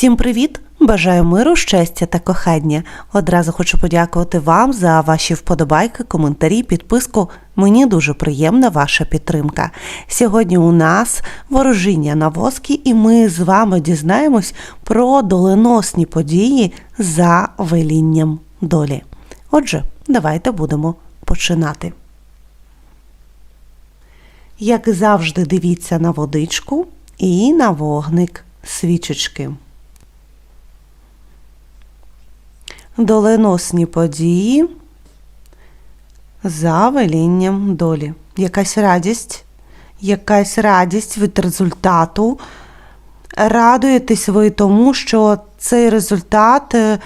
Всім привіт! Бажаю миру, щастя та кохання. Одразу хочу подякувати вам за ваші вподобайки, коментарі, підписку. Мені дуже приємна ваша підтримка. Сьогодні у нас ворожіння на воскі, і ми з вами дізнаємось про доленосні події за велінням долі. Отже, давайте будемо починати. Як завжди, дивіться на водичку і на вогник свічечки. Доленосні події за велінням долі. Якась радість, якась радість від результату. Радуєтесь ви тому, що цей результат е,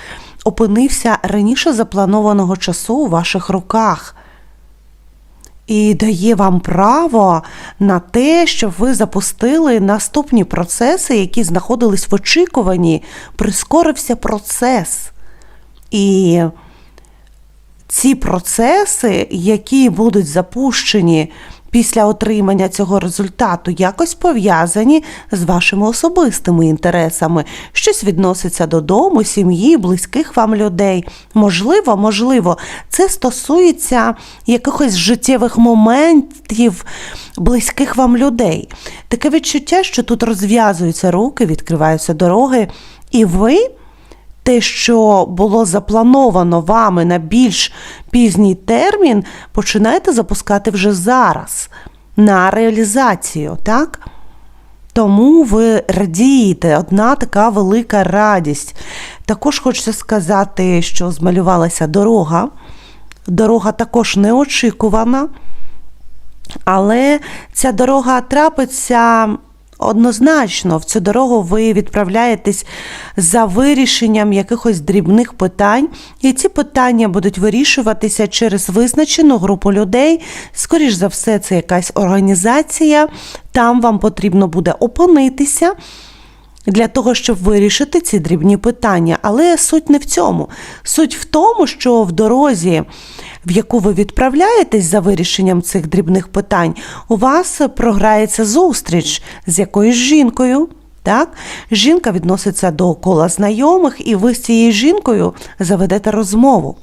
опинився раніше запланованого часу у ваших руках. І дає вам право на те, щоб ви запустили наступні процеси, які знаходились в очікуванні, прискорився процес. І ці процеси, які будуть запущені після отримання цього результату, якось пов'язані з вашими особистими інтересами, щось відноситься додому, сім'ї, близьких вам людей. Можливо, можливо, це стосується якихось життєвих моментів близьких вам людей. Таке відчуття, що тут розв'язуються руки, відкриваються дороги, і ви те, що було заплановано вами на більш пізній термін, починаєте запускати вже зараз на реалізацію, так? Тому ви радієте, одна така велика радість. Також хочеться сказати, що змалювалася дорога. Дорога також неочікувана, але ця дорога трапиться Однозначно, в цю дорогу ви відправляєтесь за вирішенням якихось дрібних питань, і ці питання будуть вирішуватися через визначену групу людей. Скоріш за все, це якась організація, там вам потрібно буде опинитися. Для того, щоб вирішити ці дрібні питання. Але суть не в цьому. Суть в тому, що в дорозі в яку ви відправляєтесь за вирішенням цих дрібних питань, у вас програється зустріч з якоюсь жінкою. Так? Жінка відноситься до кола знайомих, і ви з цією жінкою заведете розмову.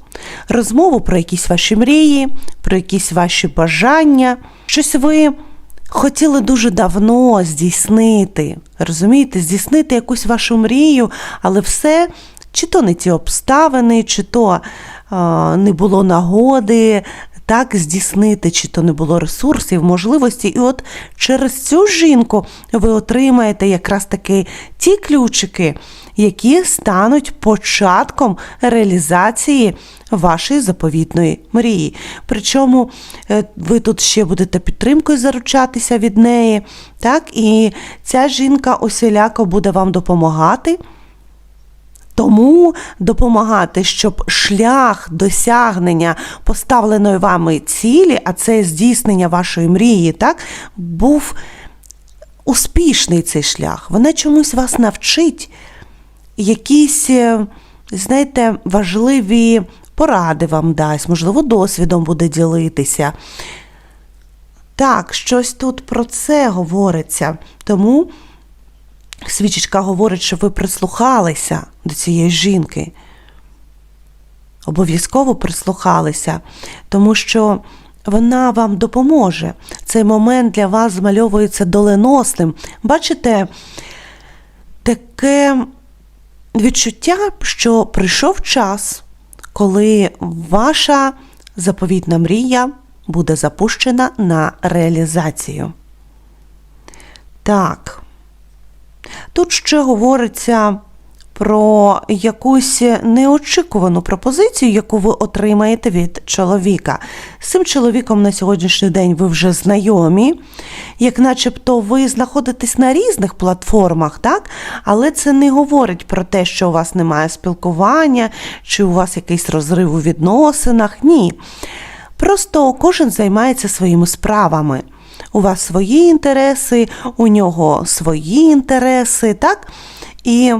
Розмову про якісь ваші мрії, про якісь ваші бажання. Щось ви хотіли дуже давно здійснити. Розумієте, здійснити якусь вашу мрію, але все, чи то не ті обставини, чи то не було нагоди так здійснити, чи то не було ресурсів, можливості. І от через цю жінку ви отримаєте якраз таки ті ключики, які стануть початком реалізації вашої заповітної мрії. Причому е, ви тут ще будете підтримкою заручатися від неї, так, і ця жінка усіляко буде вам допомагати. Тому допомагати, щоб шлях досягнення поставленої вами цілі, а це здійснення вашої мрії, так, був успішний цей шлях. Вона чомусь вас навчить, якісь, е, знаєте, важливі поради вам дасть, можливо, досвідом буде ділитися. Так, щось тут про це говориться. Тому. Свічечка говорить, що ви прислухалися до цієї жінки. Обов'язково прислухалися, тому що вона вам допоможе. Цей момент для вас змальовується доленосним. Бачите, таке відчуття, що прийшов час, коли ваша заповітна мрія буде запущена на реалізацію. Так. Тут ще говориться про якусь неочікувану пропозицію, яку ви отримаєте від чоловіка. З цим чоловіком на сьогоднішній день ви вже знайомі, як начебто ви знаходитесь на різних платформах, так? але це не говорить про те, що у вас немає спілкування, чи у вас якийсь розрив у відносинах. Ні. Просто кожен займається своїми справами у вас свої інтереси, у нього свої інтереси, так? І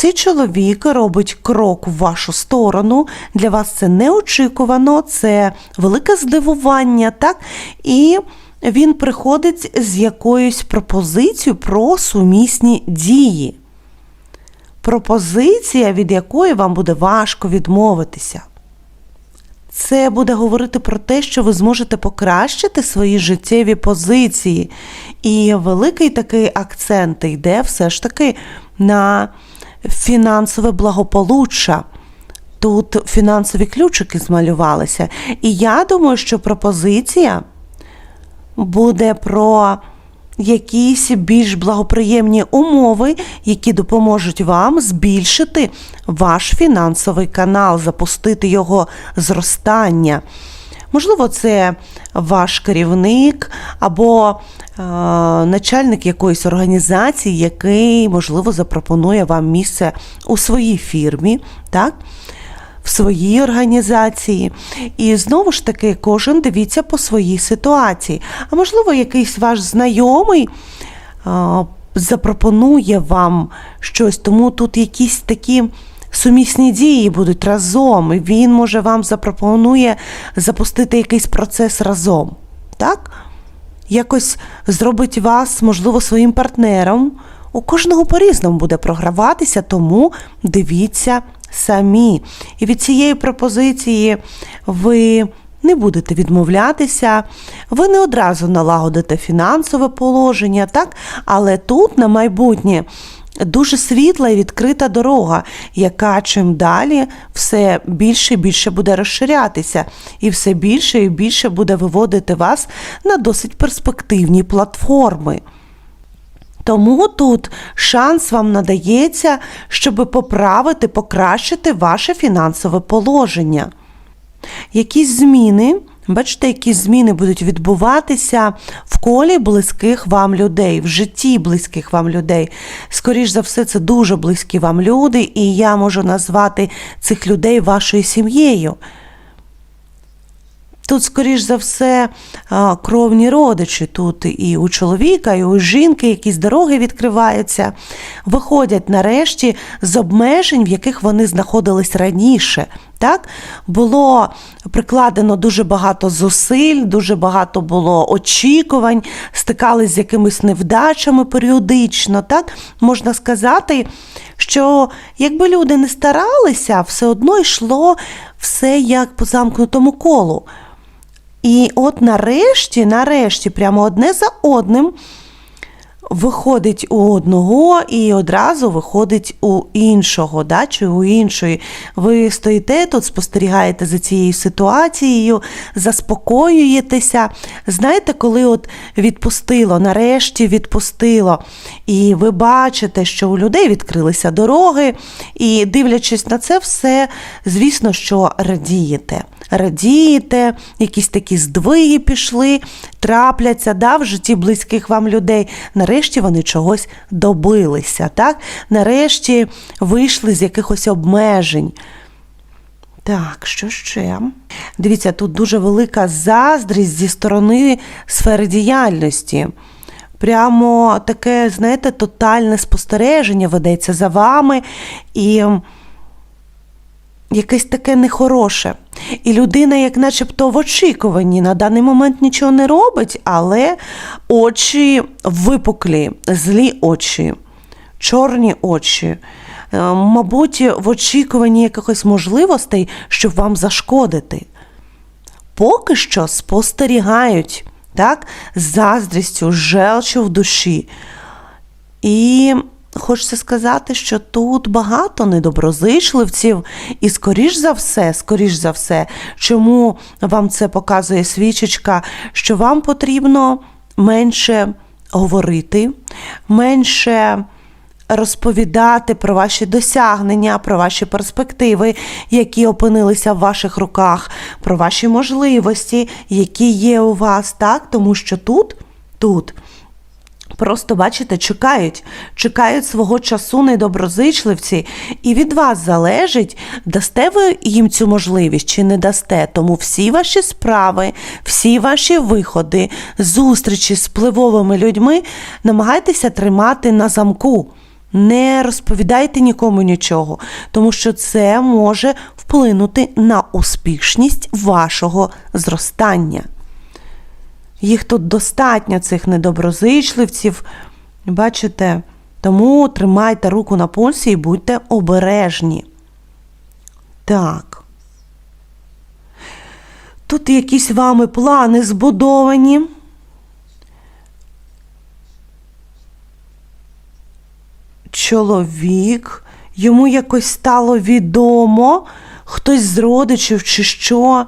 цей чоловік робить крок в вашу сторону. Для вас це неочікувано, це велике здивування, так? І він приходить з якоюсь пропозицією про сумісні дії. пропозиція, від якої вам буде важко відмовитися. Це буде говорити про те, що ви зможете покращити свої життєві позиції. І великий такий акцент йде все ж таки на фінансове благополуччя. Тут фінансові ключики змалювалися. І я думаю, що пропозиція буде про якісь більш благоприємні умови, які допоможуть вам збільшити ваш фінансовий канал, запустити його зростання. Можливо, це ваш керівник або е, начальник якоїсь організації, який, можливо, запропонує вам місце у своїй фірмі. так? в своїй організації. І знову ж таки, кожен дивіться по своїй ситуації. А можливо, якийсь ваш знайомий а, запропонує вам щось, тому тут якісь такі. Сумісні дії будуть разом, і він може вам запропонує запустити якийсь процес разом. Так? Якось зробить вас, можливо, своїм партнером. У кожного по-різному буде програватися, тому дивіться самі. І від цієї пропозиції ви не будете відмовлятися, ви не одразу налагодите фінансове положення, так? але тут на майбутнє. Дуже світла і відкрита дорога, яка чим далі все більше і більше буде розширятися, і все більше і більше буде виводити вас на досить перспективні платформи. Тому тут шанс вам надається, щоб поправити, покращити ваше фінансове положення. Якісь зміни, бачите, які зміни будуть відбуватися в колі близьких вам людей, в житті близьких вам людей. Скоріше за все, це дуже близькі вам люди, і я можу назвати цих людей вашою сім'єю. Тут, скоріш за все, кровні родичі. Тут і у чоловіка, і у жінки якісь дороги відкриваються, виходять нарешті з обмежень, в яких вони знаходились раніше. Так? Було прикладено дуже багато зусиль, дуже багато було очікувань, стикались з якимись невдачами періодично. Так? Можна сказати, що якби люди не старалися, все одно йшло все як по замкнутому колу. І от нарешті, нарешті, прямо одне за одним виходить у одного і одразу виходить у іншого, да, чи у іншої. Ви стоїте тут, спостерігаєте за цією ситуацією, заспокоюєтеся. Знаєте, коли от відпустило, нарешті відпустило, і ви бачите, що у людей відкрилися дороги, і дивлячись на це все, звісно, що радієте. Радієте, якісь такі здвиги пішли, трапляться да, в житті близьких вам людей. Нарешті вони чогось добилися. так? Нарешті вийшли з якихось обмежень. Так, що ще? Дивіться, тут дуже велика заздрість зі сторони сфери діяльності. Прямо таке, знаєте, тотальне спостереження ведеться за вами. І якесь таке нехороше. І людина, як начебто в очікуванні, на даний момент нічого не робить, але очі випуклі, злі очі, чорні очі. Е, мабуть, в очікуванні якихось можливостей, щоб вам зашкодити. Поки що спостерігають так, заздрістю, желчю в душі. І Хочеться сказати, що тут багато недоброзичливців, і скоріш за все, скоріш за все, чому вам це показує свічечка, що вам потрібно менше говорити, менше розповідати про ваші досягнення, про ваші перспективи, які опинилися в ваших руках, про ваші можливості, які є у вас, так? Тому що тут, тут. Просто, бачите, чекають, чекають свого часу недоброзичливці, і від вас залежить, дасте ви їм цю можливість чи не дасте. Тому всі ваші справи, всі ваші виходи, зустрічі з впливовими людьми намагайтеся тримати на замку. Не розповідайте нікому нічого, тому що це може вплинути на успішність вашого зростання. Їх тут достатньо, цих недоброзичливців. Бачите, Тому тримайте руку на пульсі і будьте обережні. Так. Тут якісь вами плани збудовані. Чоловік, йому якось стало відомо, хтось з родичів чи що.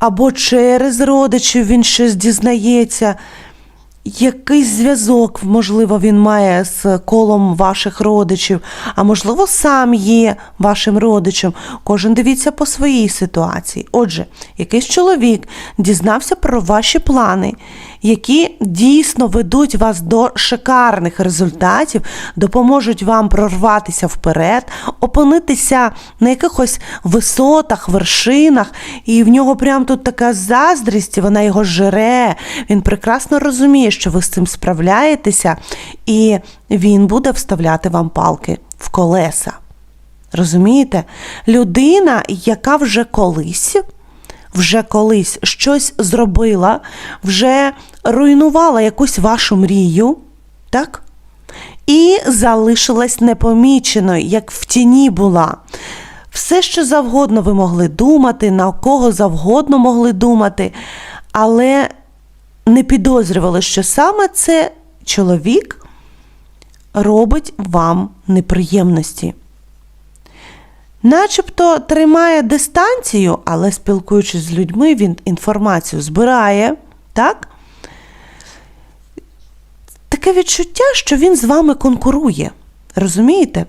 Або через родичів він щось дізнається. Якийсь зв'язок, можливо, він має з колом ваших родичів, а можливо, сам є вашим родичем. Кожен дивіться по своїй ситуації. Отже, якийсь чоловік дізнався про ваші плани, які дійсно ведуть вас до шикарних результатів, допоможуть вам прорватися вперед, опинитися на якихось висотах, вершинах, і в нього прям тут така заздрість, вона його жере. Він прекрасно розуміє, що ви з цим справляєтеся, і він буде вставляти вам палки в колеса. Розумієте? Людина, яка вже колись вже колись щось зробила, вже руйнувала якусь вашу мрію, так? І залишилась непоміченою, як в тіні була. Все, що завгодно ви могли думати, на кого завгодно могли думати, але не підозрювали, що саме це чоловік робить вам неприємності начебто тримає дистанцію, але спілкуючись з людьми, він інформацію збирає, так? Таке відчуття, що він з вами конкурує. Розумієте?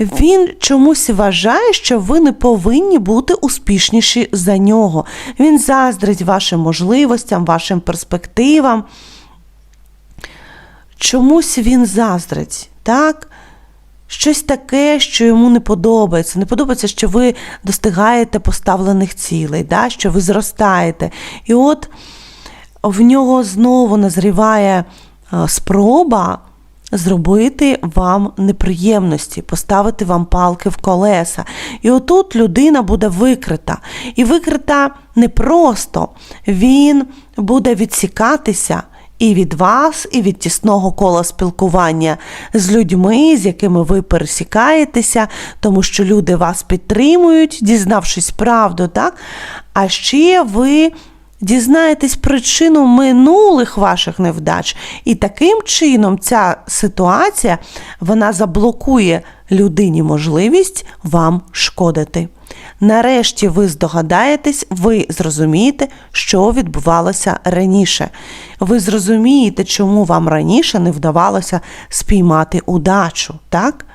Він чомусь вважає, що ви не повинні бути успішніші за нього. Він заздрить вашим можливостям, вашим перспективам. Чомусь він заздрить, так? щось таке, що йому не подобається. Не подобається, що ви достигаєте поставлених цілей, да? що ви зростаєте. І от в нього знову назріває е, спроба. Зробити вам неприємності, поставити вам палки в колеса. І отут людина буде викрита. І викрита не просто, він буде відсікатися і від вас, і від тісного кола спілкування з людьми, з якими ви пересікаєтеся, тому що люди вас підтримують, дізнавшись правду, так? А ще ви. Дізнаєтесь причину минулих ваших невдач, і таким чином ця ситуація вона заблокує людині можливість вам шкодити. Нарешті ви здогадаєтесь, ви зрозумієте, що відбувалося раніше. Ви зрозумієте, чому вам раніше не вдавалося спіймати удачу, так?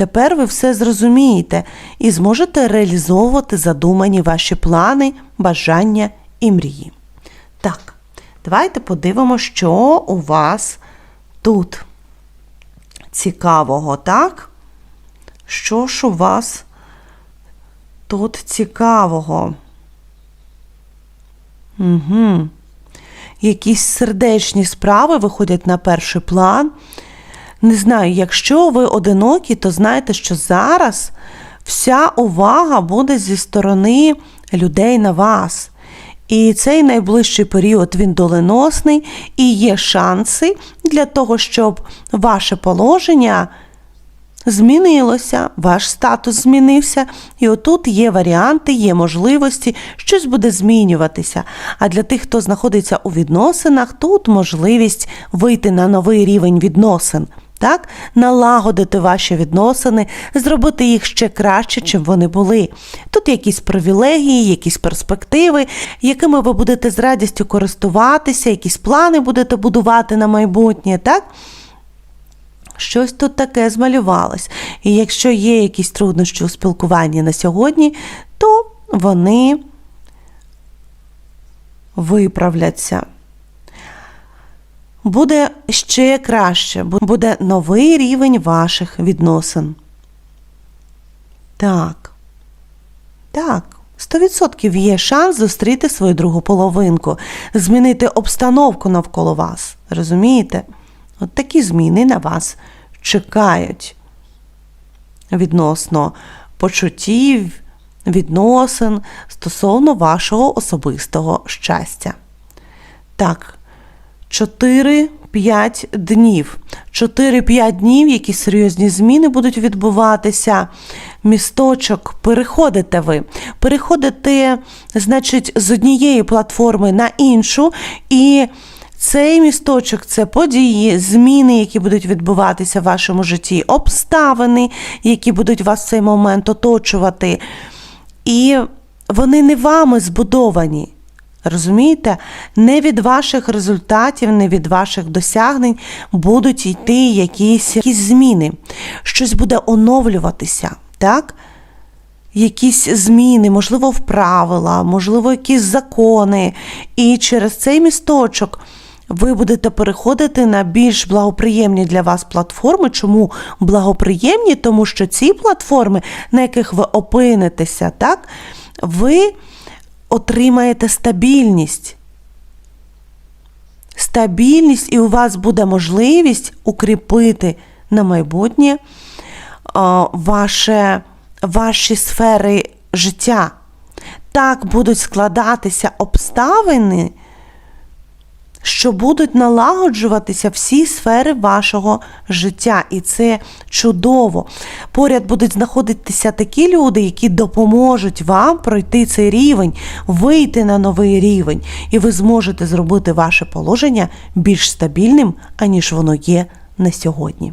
Тепер ви все зрозумієте і зможете реалізовувати задумані ваші плани, бажання і мрії. Так, давайте подивимося, що у вас тут цікавого, так? Що ж у вас тут цікавого? Угу. Якісь сердечні справи виходять на перший план. Не знаю, якщо ви одинокі, то знайте, що зараз вся увага буде зі сторони людей на вас. І цей найближчий період він доленосний, і є шанси для того, щоб ваше положення змінилося, ваш статус змінився, і отут є варіанти, є можливості, щось буде змінюватися. А для тих, хто знаходиться у відносинах, тут можливість вийти на новий рівень відносин. Так, налагодити ваші відносини, зробити їх ще краще, чим вони були. Тут якісь привілегії, якісь перспективи, якими ви будете з радістю користуватися, якісь плани будете будувати на майбутнє, так? Щось тут таке змалювалось. І якщо є якісь труднощі у спілкуванні на сьогодні, то вони виправляться. Буде ще краще, буде новий рівень ваших відносин. Так. Так. 100% є шанс зустріти свою другу половинку, змінити обстановку навколо вас. Розумієте? От такі зміни на вас чекають відносно почуттів, відносин стосовно вашого особистого щастя. Так, 4-5 днів. 4-5 днів, які серйозні зміни будуть відбуватися. Місточок, переходите ви. Переходите, значить, з однієї платформи на іншу. І цей місточок це події, зміни, які будуть відбуватися в вашому житті, обставини, які будуть вас в цей момент оточувати. І вони не вами збудовані. Розумієте? Не від ваших результатів, не від ваших досягнень будуть йти якісь, якісь зміни. Щось буде оновлюватися, так? Якісь зміни, можливо, в правила, можливо, якісь закони. І через цей місточок ви будете переходити на більш благоприємні для вас платформи. Чому благоприємні? Тому що ці платформи, на яких ви опинитеся, так, ви отримаєте стабільність. Стабільність, і у вас буде можливість укріпити на майбутнє ваше, ваші сфери життя. Так будуть складатися обставини, що будуть налагоджуватися всі сфери вашого життя, і це чудово. Поряд будуть знаходитися такі люди, які допоможуть вам пройти цей рівень, вийти на новий рівень, і ви зможете зробити ваше положення більш стабільним, аніж воно є на сьогодні.